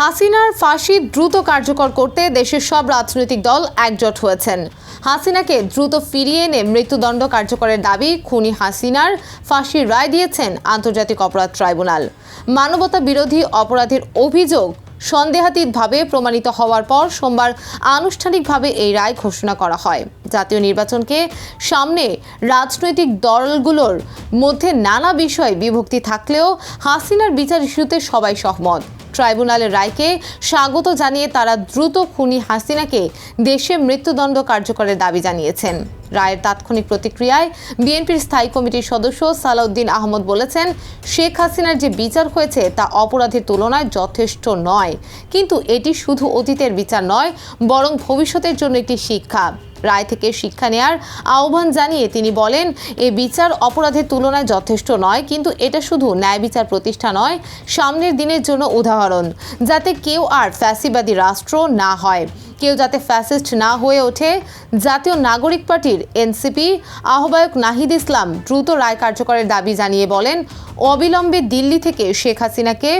হাসিনার ফাঁসি দ্রুত কার্যকর করতে দেশের সব রাজনৈতিক দল একজোট হয়েছেন। হাসিনাকে দ্রুত ফিরিয়ে এনে মৃত্যুদণ্ড কার্যকরের দাবি খুনি হাসিনার ফাঁসির রায় দিয়েছেন আন্তর্জাতিক অপরাধ ট্রাইব্যুনাল। মানবতা বিরোধী অপরাধের অভিযোগ সন্দেহাতীতভাবে প্রমাণিত হওয়ার পর সোমবার আনুষ্ঠানিকভাবে এই রায় ঘোষণা করা হয়। জাতীয় নির্বাচনকে সামনে রাজনৈতিক দলগুলোর মধ্যে নানা বিষয়ে বিভক্তি থাকলেও হাসিনার বিচার ইস্যুতে সবাই সহমত। ট্রাইব্যুনালের রায়কে স্বাগত জানিয়ে তারা দ্রুত খুনি হাসিনাকে দেশে মৃত্যুদণ্ড কার্যকরের দাবি জানিয়েছেন। রায়ের তাৎক্ষণিক প্রতিক্রিয়ায় বিএনপির স্থায়ী কমিটির সদস্য সালাউদ্দিন আহমদ বলেছেন, শেখ হাসিনার যে বিচার হয়েছে তা অপরাধের তুলনায় যথেষ্ট নয়। কিন্তু এটি শুধু অতীতের বিচার নয়, বরং ভবিষ্যতের জন্য একটি শিক্ষা। রায় থেকে শিক্ষা নেয়ার আহ্বান জানিয়ে তিনি বলেন, এ বিচার অপরাধের তুলনায় যথেষ্ট নয়, কিন্তু এটা শুধু ন্যায় বিচার প্রতিষ্ঠা নয়, সামনের দিনের জন্য উদাহরণ, যাতে কেউ আর ফ্যাসিবাদী রাষ্ট্র না হয়। কেউ যাতে ফ্যাসিস্ট না হয়ে ওঠে, জাতীয় নাগরিক পার্টির এনসিপি আহ্বায়ক নাহিদ ইসলাম দ্রুত রায় কার্যকরের দাবি জানিয়ে বলেন, অবিলম্বে দিল্লি থেকে শেখ হাসিনাকে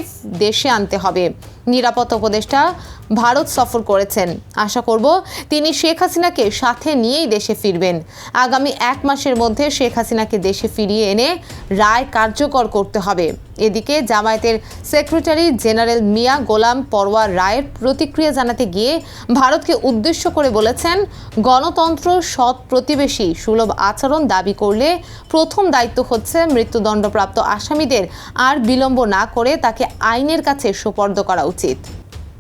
দেশে আনতে হবে। নিরাপত্তা উপদেষ্টা ভারত সফর করেছেন। আশা করব তিনি শেখ হাসিনাকে সাথে নিয়েই দেশে ফিরবেন। আগামী এক মাসের মধ্যে শেখ হাসিনাকে দেশে ফিরিয়ে এনে রায় কার্যকর করতে হবে। এদিকে জামায়াতের সেক্রেটারি জেনারেল মিয়া গোলাম পরওয়ার রায়ের প্রতিক্রিয়া জানাতে গিয়ে ভারতকে উদ্দেশ্য করে বলেছেন, গণতন্ত্র সৎ প্রতিবেশী সুলভ আচরণ দাবি করলে প্রথম দায়িত্ব হচ্ছে মৃত্যুদণ্ডপ্রাপ্ত আসামিদের, আর বিলম্ব না করে তাকে আইনের কাছে সোপর্দ করা উচিত। teeth.